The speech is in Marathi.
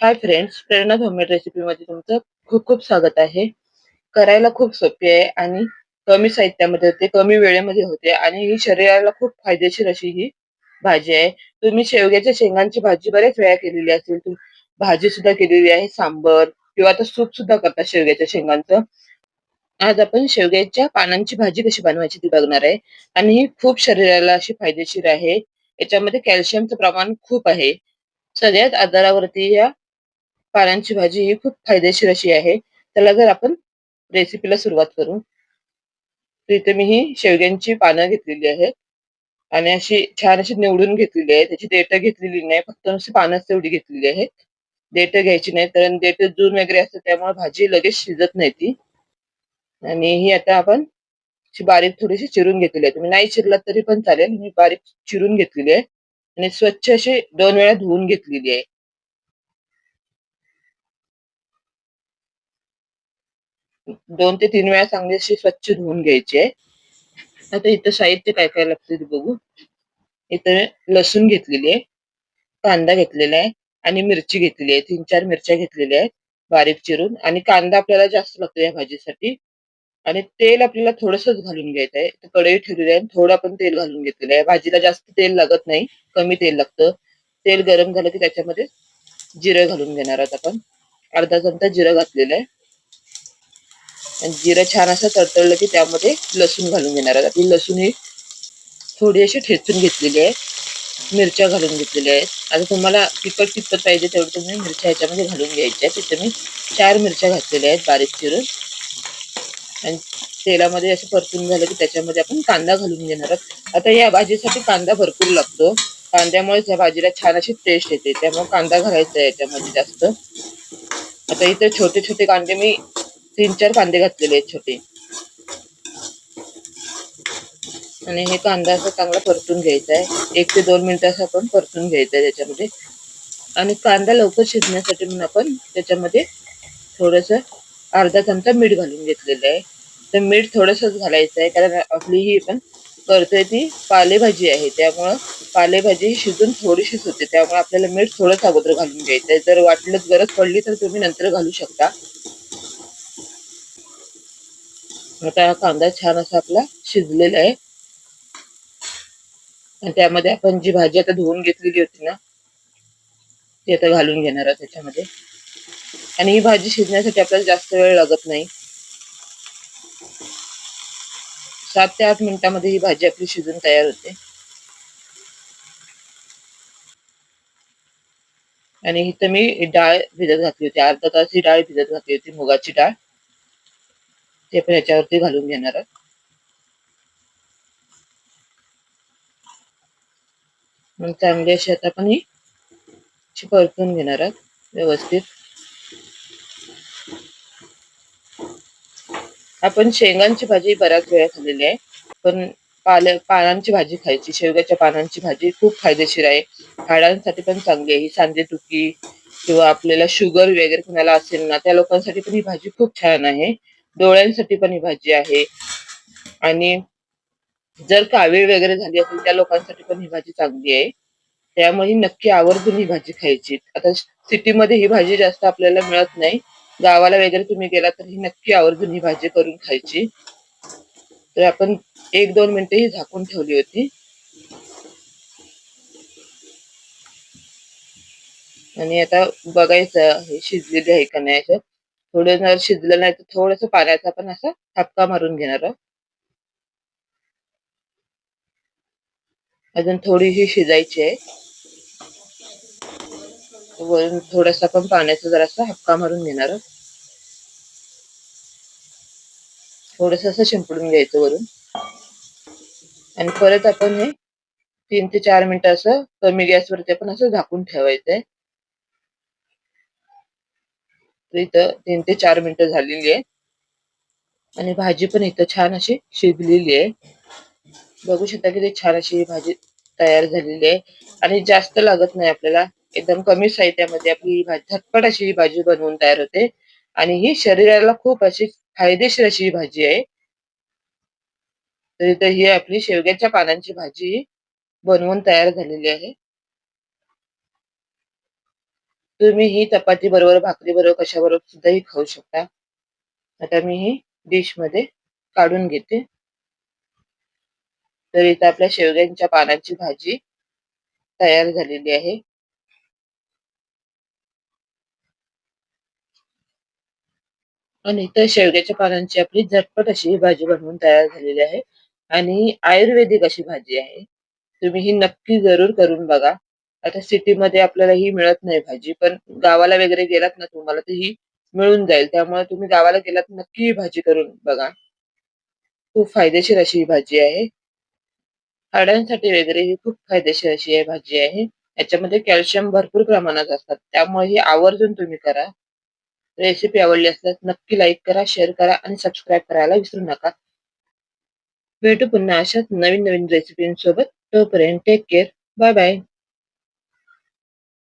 हाय फ्रेंड्स प्रेरणा होममेड रेसिपीमध्ये तुमचं खूप खूप स्वागत आहे. करायला खूप सोपी आहे आणि कमी साहित्यामध्ये होते कमी वेळेमध्ये होते आणि ही शरीराला खूप फायदेशीर अशी ही भाजी आहे. तुम्ही शेवग्याच्या शेंगांची भाजी बरेच वेळा केलेली असेल तुम्ही भाजी सुद्धा केलेली आहे सांबर किंवा आता सूप सुद्धा करतात शेवग्याच्या शेंगांचं. आज आपण शेवग्याच्या पानांची भाजी कशी बनवायची ती बघणार आहे आणि ही खूप शरीराला अशी फायदेशीर आहे. याच्यामध्ये कॅल्शियमचं प्रमाण खूप आहे. सगळ्यात आजारावरती या पानांची भाजी ही खूप फायदेशीर अशी आहे. त्याला जर आपण रेसिपीला सुरुवात करू. इथे मी ही शेवग्यांची पानं घेतलेली आहेत. आणि अशी छान अशी निवडून घेतलेली आहे त्याची देठ घेतलेली नाही फक्त नुसती पानच तेवढी घेतलेली आहेत. देठ घ्यायची नाही कारण देठ जून वगैरे असतं त्यामुळे भाजी लगेच शिजत नाही ती. आणि ही आता आपण बारीक थोडीशी चिरून घेतलेली आहे. तुम्ही नाही चिरलात तरी पण चालेल. मी बारीक चिरून घेतलेली आहे. आणि स्वच्छ अशी दोन वेळा धुवून घेतलेली आहे. दोन ते तीन वेळा चांगली अशी स्वच्छ धुवून घ्यायची आहे. आता इथं साहित्य काय काय लागतं ते बघू. इथं लसूण घेतलेली आहे कांदा घेतलेला आहे आणि मिरची घेतलेली आहे तीन चार मिरच्या घेतलेल्या आहेत बारीक चिरून. आणि कांदा आपल्याला जास्त लागतो या भाजीसाठी. आणि तेल आपल्याला थोडसच घालून घ्यायचं आहे. कढई ठेवलेली आहे थोडं आपण तेल घालून घेतलेलं आहे. भाजीला जास्त तेल लागत नाही कमी तेल लागतं. तेल गरम झालं की त्याच्यामध्ये जिरं घालून घेणार आहोत आपण. अर्धा चमचा जिरं घातलेलं आहे. आणि जिरं छान असं तडतडलं की त्यामध्ये लसूण घालून घेणार आहोत. आपली लसूण ही थोडी अशी ठेचून घेतलेली आहे. मिरच्या घालून घेतलेल्या आहेत. आता तुम्हाला तिखट कितपत पाहिजे तेवढं तुम्ही मिरच्या ह्याच्यामध्ये घालून घ्यायच्या तिथे मी चार मिरच्या घातलेल्या आहेत बारीक चिरून. आणि तेलामध्ये असं परतून झालं की त्याच्यामध्ये आपण कांदा घालून घेणार आहोत. आता या भाजीसाठी कांदा भरपूर लागतो. कांद्यामुळेच या भाजीला छान अशी टेस्ट येते. त्यामुळे कांदा घालायचा आहे याच्यामध्ये जास्त. आता इथे छोटे छोटे कांदे मी तीन चार कांदे घातलेले आहेत छोटे. आणि हे कांदा असं चांगला परतून घ्यायचा आहे. एक ते दोन मिनिटं असं आपण परतून घ्यायचं आहे त्याच्यामध्ये. आणि कांदा लवकर शिजण्यासाठी म्हणून आपण त्याच्यामध्ये थोडंसं अर्धा चमचा मीठ घालून घेतलेलं आहे. तर मीठ थोडंसंच घालायचं आहे कारण आपली ही पण करतोय ती पालेभाजी आहे. त्यामुळं पालेभाजी शिजून थोडीशीच होते. त्यामुळे आपल्याला मीठ थोडंच अगोदर घालून घ्यायचं आहे. जर वाटलंच गरज पडली तर तुम्ही नंतर घालू शकता. आता कांदा छान असा आपला शिजलेला आहे. आणि त्यामध्ये आपण जी भाजी आता धुवून घेतलेली होती ना ती आता घालून घेणार आहोत त्याच्यामध्ये. आणि ही भाजी शिजण्यासाठी आपल्याला जास्त वेळ लागत नाही. सात ते आठ मिनिटांमध्ये ही भाजी आपली शिजून तयार होते. आणि इथं मी डाळ भिजत घातली होती. अर्धा तास ही डाळ भिजत घातली होती मुगाची डाळ. ते पण याच्यावरती घालून घेणार आहोत. मग चांगली अशी आता आपण ही परतून घेणार आहोत व्यवस्थित. आपण शेंगांची भाजी बऱ्याच वेळा खाल्लेली आहे पण पाले पानांची भाजी खायची शेवग्याच्या पानांची भाजी खूप फायदेशीर आहे. हाडांसाठी पण चांगली आहे ही सांधेदुखी किंवा आपल्याला शुगर वगैरे कुणाला असेल ना त्या लोकांसाठी पण ही भाजी खूप छान आहे. डोळ्यांसाठी पण ही भाजी आहे. आणि जर कावीळ वगैरे झाली असेल त्या लोकांसाठी पण ही भाजी चांगली आहे. त्यामुळे नक्की आवर्जून ही भाजी खायची. आता सिटीमध्ये ही भाजी जास्त आपल्याला मिळत नाही. गावाला वगैरे तुम्ही गेला तर ही नक्की आवर्जून ही भाजी करून खायची. तर आपण एक दोन मिनिटं ही झाकून ठेवली होती. आणि आता बघायचं हे शिजलेली आहे का नाही याच्यात. थोडं जर शिजलं नाही तर थोडस पाण्याचा पण असा थापका मारून घेणार आहोत. अजून थोडीशी शिजायची आहे. वरून थोडासा पण पाण्याचा जरासा हक्का मारून घेणार थोडस असं शिंपडून घ्यायचं वरून. आणि परत आपण हे तीन ते चार मिनिटं असं कमी गॅसवरती आपण असं झाकून ठेवायचंय इथं तीन ते चार मिनिटं झालेली आहे. आणि भाजी पण इथं छान अशी शिजलेली आहे. बघू शकता की छान अशी भाजी तयार झालेली आहे. आणि जास्त लागत नाही आपल्याला. एकदम कमी साहित्यामध्ये आपली ही भाजी झटपट अशी ही भाजी बनवून तयार होते. आणि ही शरीराला खूप अशी फायदेशीर अशी ही भाजी आहे. तर इथं ही आपली शेवग्याच्या पानांची भाजी बनवून तयार झालेली आहे. तुम्ही ही चपाती बरोबर भाकरी बरोबर कशा बरोबर सुद्धाही खाऊ शकता. आता मी ही डिशमध्ये काढून घेते. तर इथं आपल्या शेवग्यांच्या पानांची भाजी तयार झालेली आहे. आणि इथं शेवग्याच्या पानांची आपली झटपट अशी ही भाजी बनवून तयार झालेली आहे. आणि आयुर्वेदिक अशी भाजी आहे. तुम्ही ही नक्की जरूर करून बघा. आता सिटीमध्ये आपल्याला ही मिळत नाही भाजी पण गावाला वगैरे गेलात ना तुम्हाला तर ही मिळून जाईल. त्यामुळे तुम्ही गावाला गेलात नक्की ही भाजी करून बघा. खूप फायदेशीर अशी ही भाजी आहे. हाडांसाठी वगैरे ही खूप फायदेशीर अशी ही भाजी आहे. याच्यामध्ये कॅल्शियम भरपूर प्रमाणात असतात. त्यामुळे ही आवर्जून तुम्ही करा. रेसिपी आवडली असल्यास नक्की लाईक करा शेअर करा आणि सबस्क्राईब करायला विसरू नका. भेटू पुन्हा अशाच नवीन नवीन रेसिपींसोबत. तोपर्यंत टेक केअर बाय बाय